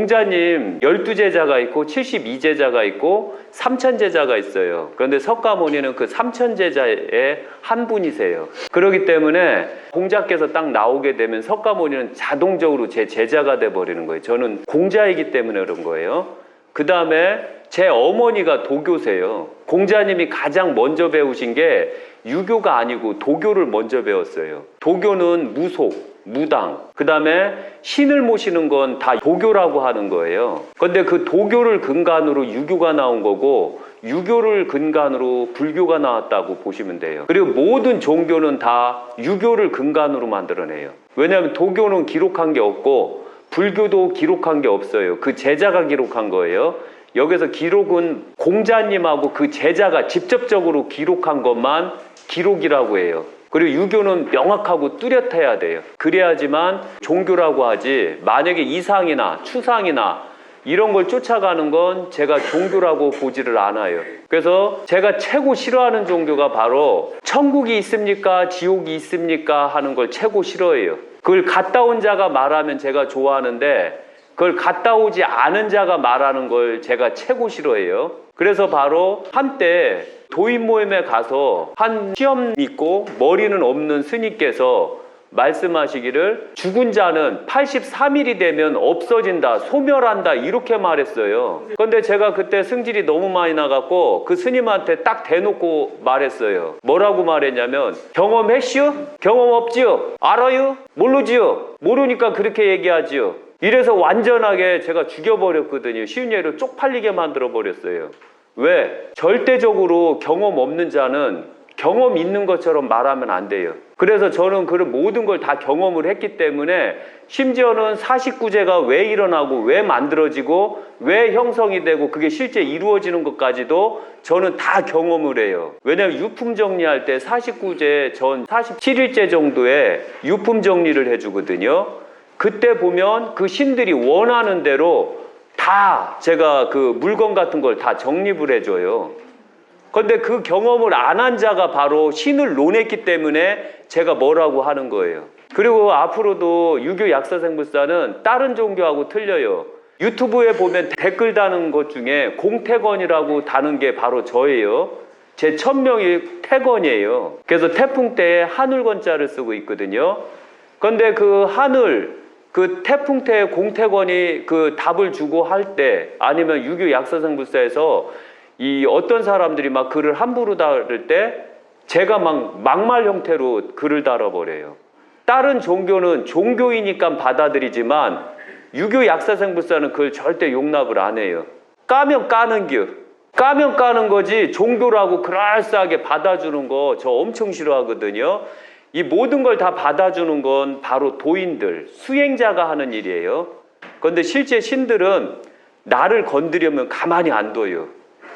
공자님 12제자가 있고 72제자가 있고 3천제자가 있어요. 그런데 석가모니는 그 3천제자의 한 분이세요. 그렇기 때문에 공자께서 딱 나오게 되면 석가모니는 자동적으로 제 제자가 돼 버리는 거예요. 저는 공자이기 때문에 그런 거예요. 그 다음에 제 어머니가 도교세요. 공자님이 가장 먼저 배우신 게 유교가 아니고 도교를 먼저 배웠어요. 도교는 무속, 무당, 그 다음에 신을 모시는 건 다 도교라고 하는 거예요. 근데 그 도교를 근간으로 유교가 나온 거고, 유교를 근간으로 불교가 나왔다고 보시면 돼요. 그리고 모든 종교는 다 유교를 근간으로 만들어내요. 왜냐하면 도교는 기록한 게 없고, 불교도 기록한 게 없어요. 그 제자가 기록한 거예요. 여기서 기록은 공자님하고 그 제자가 직접적으로 기록한 것만 기록이라고 해요. 그리고 유교는 명확하고 뚜렷해야 돼요. 그래야지만 종교라고 하지 만약에 이상이나 추상이나 이런 걸 쫓아가는 건 제가 종교라고 보지를 않아요. 그래서 제가 최고 싫어하는 종교가 바로 천국이 있습니까? 지옥이 있습니까? 하는 걸 최고 싫어해요. 그걸 갔다 온 자가 말하면 제가 좋아하는데 그걸 갔다 오지 않은 자가 말하는 걸 제가 최고 싫어해요. 그래서 바로 한때 도인 모임에 가서 한 시험 믿고 머리는 없는 스님께서 말씀하시기를 죽은 자는 83일이 되면 없어진다, 소멸한다 이렇게 말했어요. 그런데 제가 그때 승질이 너무 많이 나갖고 그 스님한테 딱 대놓고 말했어요. 뭐라고 말했냐면 경험했슈? 경험 없지요? 알아요? 모르지요? 모르니까 그렇게 얘기하지요. 이래서 완전하게 제가 죽여버렸거든요. 쉬운 예로 쪽팔리게 만들어 버렸어요. 왜? 절대적으로 경험 없는 자는 경험 있는 것처럼 말하면 안 돼요. 그래서 저는 그런 모든 걸 다 경험을 했기 때문에 심지어는 49제가 왜 일어나고 왜 만들어지고 왜 형성이 되고 그게 실제 이루어지는 것까지도 저는 다 경험을 해요. 왜냐하면 유품 정리할 때 49제 전 47일째 정도에 유품 정리를 해주거든요. 그때 보면 그 신들이 원하는 대로 다 제가 그 물건 같은 걸 다 정립을 해줘요. 근데 그 경험을 안 한 자가 바로 신을 논했기 때문에 제가 뭐라고 하는 거예요. 그리고 앞으로도 유교 약사생불사는 다른 종교하고 틀려요. 유튜브에 보면 댓글 다는 것 중에 공태건이라고 다는 게 바로 저예요. 제 천명이 태건이에요. 그래서 태풍 때 하늘건자를 쓰고 있거든요. 그런데 그 하늘, 그 태풍 때 공태건이 그 답을 주고 할 때 아니면 유교 약사생불사에서 이 어떤 사람들이 막 글을 함부로 다를 때 제가 막 막말 형태로 글을 달아버려요. 다른 종교는 종교이니까 받아들이지만 유교 약사생불사는 그걸 절대 용납을 안 해요. 까면 까는 겨. 까면 까는 거지 종교라고 그럴싸하게 받아주는 거 저 엄청 싫어하거든요. 이 모든 걸 다 받아주는 건 바로 도인들, 수행자가 하는 일이에요. 그런데 실제 신들은 나를 건드리면 가만히 안 둬요.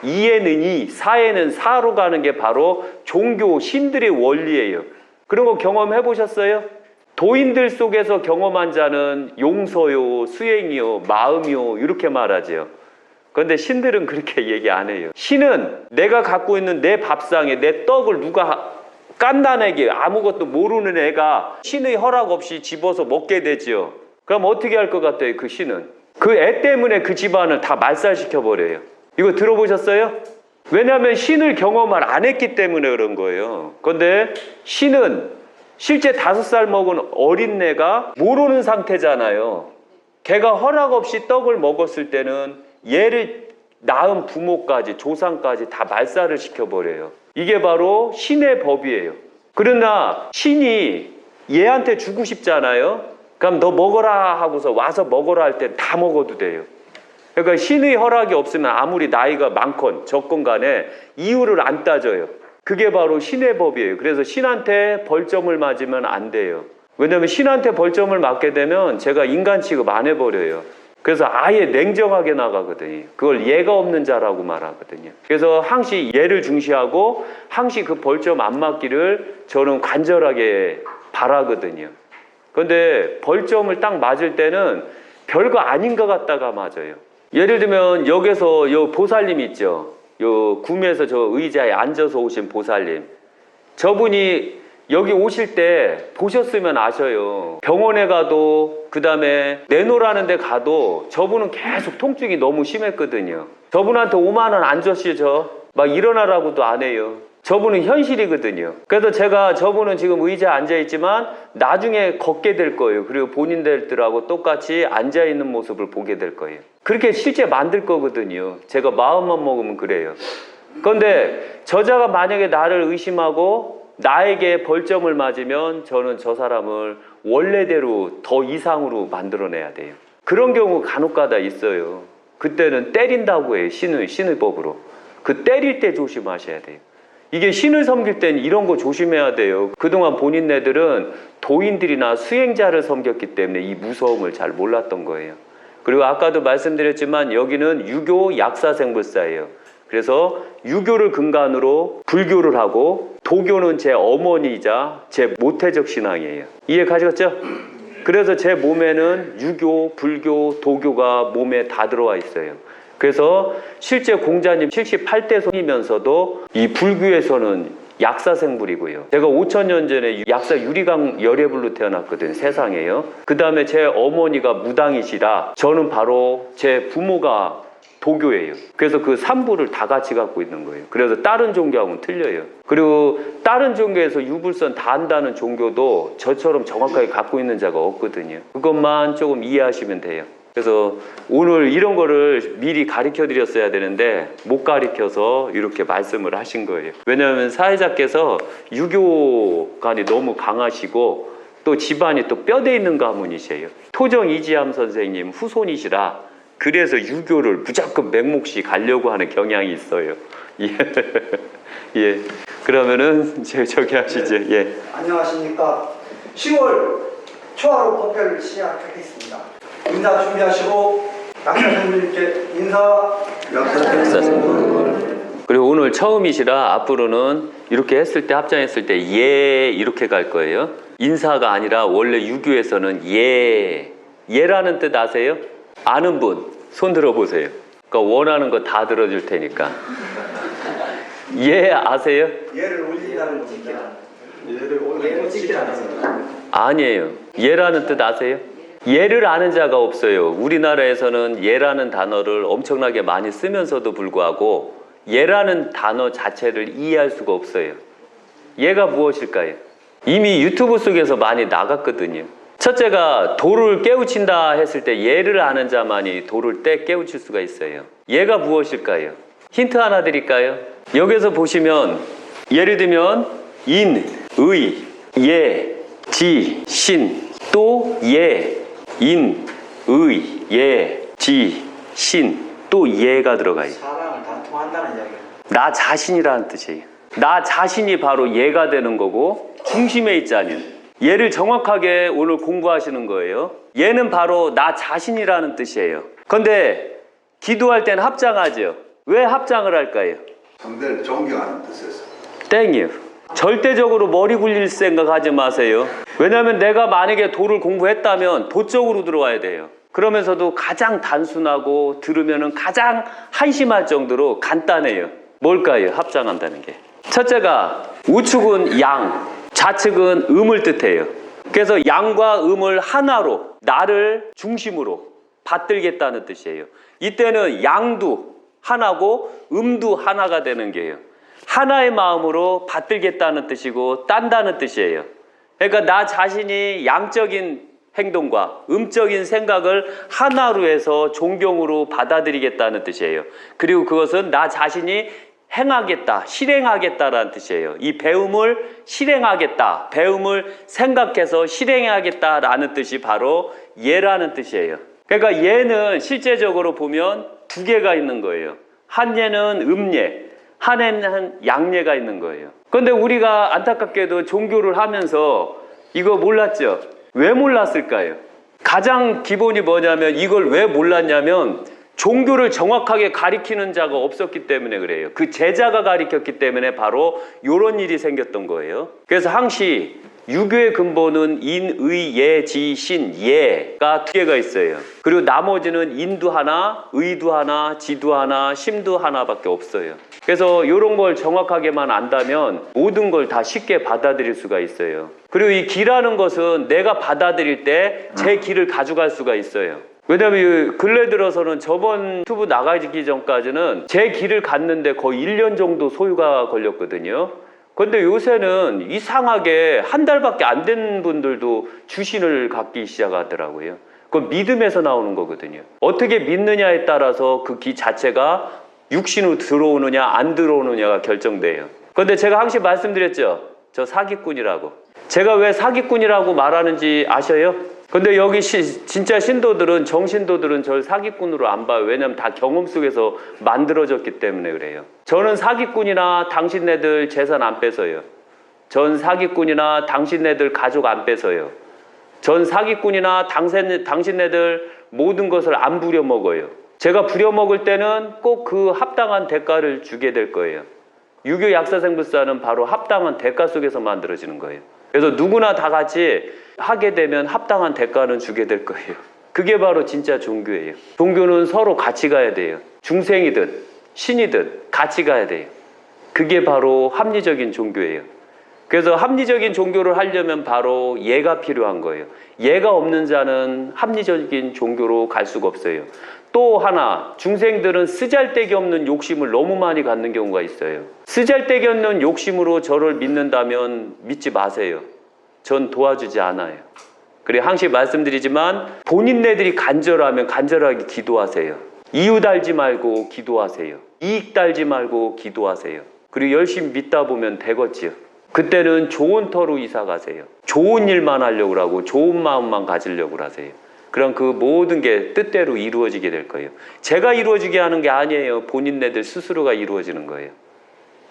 이에는 이, 사에는 사로 가는 게 바로 종교 신들의 원리예요. 그런 거 경험해 보셨어요? 도인들 속에서 경험한 자는 용서요, 수행이요, 마음이요 이렇게 말하죠. 그런데 신들은 그렇게 얘기 안 해요. 신은 내가 갖고 있는 내 밥상에 내 떡을 누가 깐단에게 아무것도 모르는 애가 신의 허락 없이 집어서 먹게 되지요. 그럼 어떻게 할 것 같아요? 그 신은 그 애 때문에 그 집안을 다 말살시켜 버려요. 이거 들어보셨어요? 왜냐하면 신을 경험을 안 했기 때문에 그런 거예요. 그런데 신은 실제 다섯 살 먹은 어린애가 모르는 상태잖아요. 걔가 허락 없이 떡을 먹었을 때는 얘를 낳은 부모까지 조상까지 다 말살을 시켜버려요. 이게 바로 신의 법이에요. 그러나 신이 얘한테 주고 싶잖아요. 그럼 너 먹어라 하고서 와서 먹어라 할 때 다 먹어도 돼요. 그러니까 신의 허락이 없으면 아무리 나이가 많건 적건 간에 이유를 안 따져요. 그게 바로 신의 법이에요. 그래서 신한테 벌점을 맞으면 안 돼요. 왜냐하면 신한테 벌점을 맞게 되면 제가 인간 취급 안 해버려요. 그래서 아예 냉정하게 나가거든요. 그걸 예가 없는 자라고 말하거든요. 그래서 항시 예를 중시하고 항시 그 벌점 안 맞기를 저는 간절하게 바라거든요. 그런데 벌점을 딱 맞을 때는 별거 아닌 것 같다가 맞아요. 예를 들면 여기서 요 보살님 있죠. 요 구미에서 저 의자에 앉아서 오신 보살님. 저분이 여기 오실 때 보셨으면 아셔요. 병원에 가도 그다음에 내놓으라는 데 가도 저분은 계속 통증이 너무 심했거든요. 저분한테 5만 원 안 줬시죠? 막 일어나라고도 안 해요. 저분은 현실이거든요. 그래서 제가 저분은 지금 의자에 앉아 있지만 나중에 걷게 될 거예요. 그리고 본인들하고 똑같이 앉아 있는 모습을 보게 될 거예요. 그렇게 실제 만들 거거든요. 제가 마음만 먹으면 그래요. 그런데 저자가 만약에 나를 의심하고 나에게 벌점을 맞으면 저는 저 사람을 원래대로 더 이상으로 만들어내야 돼요. 그런 경우 간혹가다 있어요. 그때는 때린다고 해요. 신의, 신의 법으로. 그 때릴 때 조심하셔야 돼요. 이게 신을 섬길 땐 이런 거 조심해야 돼요. 그동안 본인네들은 도인들이나 수행자를 섬겼기 때문에 이 무서움을 잘 몰랐던 거예요. 그리고 아까도 말씀드렸지만 여기는 유교 약사생불사예요. 그래서 유교를 근간으로 불교를 하고 도교는 제 어머니이자 제 모태적 신앙이에요. 이해 가셨죠? 그래서 제 몸에는 유교, 불교, 도교가 몸에 다 들어와 있어요. 그래서 실제 공자님 78대 손이면서도 이 불교에서는 약사생불이고요. 제가 5천 년 전에 약사 유리강 열애불로 태어났거든요. 세상에요. 그 다음에 제 어머니가 무당이시라 저는 바로 제 부모가 도교예요. 그래서 그 삼부를 다 같이 갖고 있는 거예요. 그래서 다른 종교하고는 틀려요. 그리고 다른 종교에서 유불선 다 한다는 종교도 저처럼 정확하게 갖고 있는 자가 없거든요. 그것만 조금 이해하시면 돼요. 그래서 오늘 이런 거를 미리 가르쳐 드렸어야 되는데 못 가르쳐서 이렇게 말씀을 하신 거예요. 왜냐하면 사회자께서 유교관이 너무 강하시고 또 집안이 또 뼈대 있는 가문이세요. 토정 이지함 선생님 후손이시라 그래서 유교를 무조건 맹목시 가려고 하는 경향이 있어요. 예. 예. 그러면은 제 저기 하시죠. 예. 안녕하십니까. 10월 초하루 법회를 시작하겠습니다. 인사 준비하시고 양자 선생님께 인사 그리고 오늘 처음이시라 앞으로는 이렇게 했을 때 합장했을 때 예 이렇게 갈 거예요. 인사가 아니라 원래 유교에서는 예 예라는 뜻 아세요? 아는 분 손 들어보세요. 그러니까 원하는 거 다 들어줄 테니까 예 아세요? 예를 올린다는 지키라. 예를 올리고 지키라는 아니에요. 예라는 뜻 아세요? 예를 아는 자가 없어요. 우리나라에서는 예라는 단어를 엄청나게 많이 쓰면서도 불구하고 예라는 단어 자체를 이해할 수가 없어요. 예가 무엇일까요? 이미 유튜브 속에서 많이 나갔거든요. 첫째가 돌을 깨우친다 했을 때 예를 아는 자만이 돌을 때 깨우칠 수가 있어요. 예가 무엇일까요? 힌트 하나 드릴까요? 여기서 보시면 예를 들면 인, 의, 예, 지, 신, 또 예, 인, 의, 예, 지, 신, 또 예가 들어가요. 사랑을 다 통한다는 이야기예요. 나 자신이라는 뜻이에요. 나 자신이 바로 예가 되는 거고 중심에 있자는 예를 정확하게 오늘 공부하시는 거예요. 예는 바로 나 자신이라는 뜻이에요. 근데 기도할 땐 합장하죠. 왜 합장을 할까요? 상대를 존경하는 뜻에서 땡이요. 절대적으로 머리 굴릴 생각 하지 마세요. 왜냐하면 내가 만약에 도를 공부했다면 도 쪽으로 들어와야 돼요. 그러면서도 가장 단순하고 들으면 가장 한심할 정도로 간단해요. 뭘까요? 합장한다는 게. 첫째가 우측은 양, 좌측은 음을 뜻해요. 그래서 양과 음을 하나로 나를 중심으로 받들겠다는 뜻이에요. 이때는 양도 하나고 음도 하나가 되는 게요. 하나의 마음으로 받들겠다는 뜻이고 딴다는 뜻이에요. 그러니까 나 자신이 양적인 행동과 음적인 생각을 하나로 해서 존경으로 받아들이겠다는 뜻이에요. 그리고 그것은 나 자신이 행하겠다, 실행하겠다라는 뜻이에요. 이 배움을 실행하겠다, 배움을 생각해서 실행하겠다라는 뜻이 바로 예라는 뜻이에요. 그러니까 예는 실제적으로 보면 두 개가 있는 거예요. 한 예는 음예, 한 예는 양예가 있는 거예요. 그런데 우리가 안타깝게도 종교를 하면서 이거 몰랐죠? 왜 몰랐을까요? 가장 기본이 뭐냐면 이걸 왜 몰랐냐면 종교를 정확하게 가리키는 자가 없었기 때문에 그래요. 그 제자가 가리켰기 때문에 바로 이런 일이 생겼던 거예요. 그래서 항시 유교의 근본은 인, 의, 예, 지, 신, 예가 두 개가 있어요. 그리고 나머지는 인도 하나, 의도 하나, 지도 하나, 심도 하나밖에 없어요. 그래서 이런 걸 정확하게만 안다면 모든 걸 다 쉽게 받아들일 수가 있어요. 그리고 이 기라는 것은 내가 받아들일 때 제 길을 가져갈 수가 있어요. 왜냐면 이 근래 들어서는 저번 유튜브 나가기 전까지는 제 길을 갔는데 거의 1년 정도 소요가 걸렸거든요. 근데 요새는 이상하게 한 달밖에 안 된 분들도 주신을 갖기 시작하더라고요. 그건 믿음에서 나오는 거거든요. 어떻게 믿느냐에 따라서 그 기 자체가 육신으로 들어오느냐 안 들어오느냐가 결정돼요. 근데 제가 항상 말씀드렸죠. 저 사기꾼이라고. 제가 왜 사기꾼이라고 말하는지 아셔요? 근데 여기 시- 진짜 신도들은 정신도들은 저를 사기꾼으로 안 봐요. 왜냐면 다 경험 속에서 만들어졌기 때문에 그래요. 저는 사기꾼이나 당신네들 재산 안 뺏어요. 전 사기꾼이나 당신네들 가족 안 뺏어요. 전 사기꾼이나 당신, 당신네들 모든 것을 안 부려먹어요. 제가 부려먹을 때는 꼭 그 합당한 대가를 주게 될 거예요. 유교 약사생불사는 바로 합당한 대가 속에서 만들어지는 거예요. 그래서 누구나 다 같이 하게 되면 합당한 대가는 주게 될 거예요. 그게 바로 진짜 종교예요. 종교는 서로 같이 가야 돼요. 중생이든 신이든 같이 가야 돼요. 그게 바로 합리적인 종교예요. 그래서 합리적인 종교를 하려면 바로 예가 필요한 거예요. 예가 없는 자는 합리적인 종교로 갈 수가 없어요. 또 하나, 중생들은 쓰잘데기 없는 욕심을 너무 많이 갖는 경우가 있어요. 쓰잘데기 없는 욕심으로 저를 믿는다면 믿지 마세요. 전 도와주지 않아요. 그래 항상 말씀드리지만 본인네들이 간절하면 간절하게 기도하세요. 이유 달지 말고 기도하세요. 이익 달지 말고 기도하세요. 그리고 열심히 믿다 보면 되겠지요. 그때는 좋은 터로 이사 가세요. 좋은 일만 하려고 하고 좋은 마음만 가지려고 하세요. 그럼 그 모든 게 뜻대로 이루어지게 될 거예요. 제가 이루어지게 하는 게 아니에요. 본인네들 스스로가 이루어지는 거예요.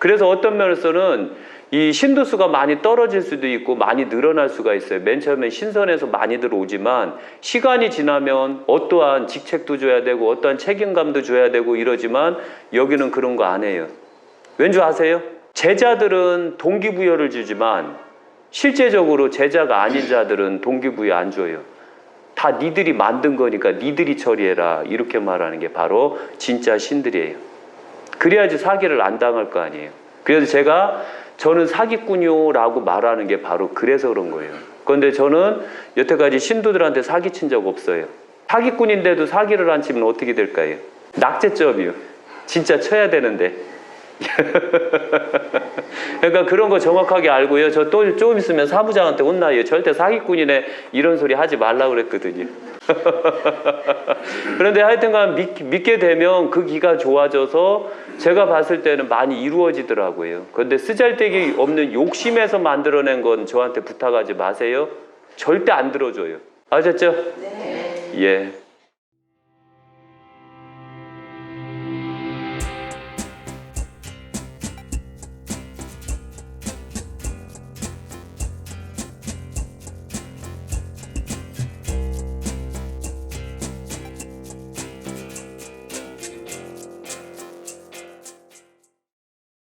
그래서 어떤 면에서는 이 신도수가 많이 떨어질 수도 있고 많이 늘어날 수가 있어요. 맨 처음엔 신선해서 많이들 오지만 시간이 지나면 어떠한 직책도 줘야 되고 어떠한 책임감도 줘야 되고 이러지만 여기는 그런 거 안 해요. 왠줄 아세요? 제자들은 동기부여를 주지만 실제적으로 제자가 아닌 자들은 동기부여 안 줘요. 다 니들이 만든 거니까 니들이 처리해라 이렇게 말하는 게 바로 진짜 신들이에요. 그래야지 사기를 안 당할 거 아니에요. 그래서 제가 저는 사기꾼이요라고 말하는 게 바로 그래서 그런 거예요. 그런데 저는 여태까지 신도들한테 사기친 적 없어요. 사기꾼인데도 사기를 안 치면 어떻게 될까요? 낙제점이요. 진짜 쳐야 되는데. 그러니까 그런 거 정확하게 알고요. 저 또 좀 있으면 사무장한테 혼나요. 절대 사기꾼이네 이런 소리 하지 말라 그랬거든요. 그런데 하여튼간 믿, 믿게 되면 그 기가 좋아져서 제가 봤을 때는 많이 이루어지더라고요. 그런데 쓰잘데기 없는 욕심에서 만들어낸 건 저한테 부탁하지 마세요. 절대 안 들어줘요. 아셨죠? 네. 예.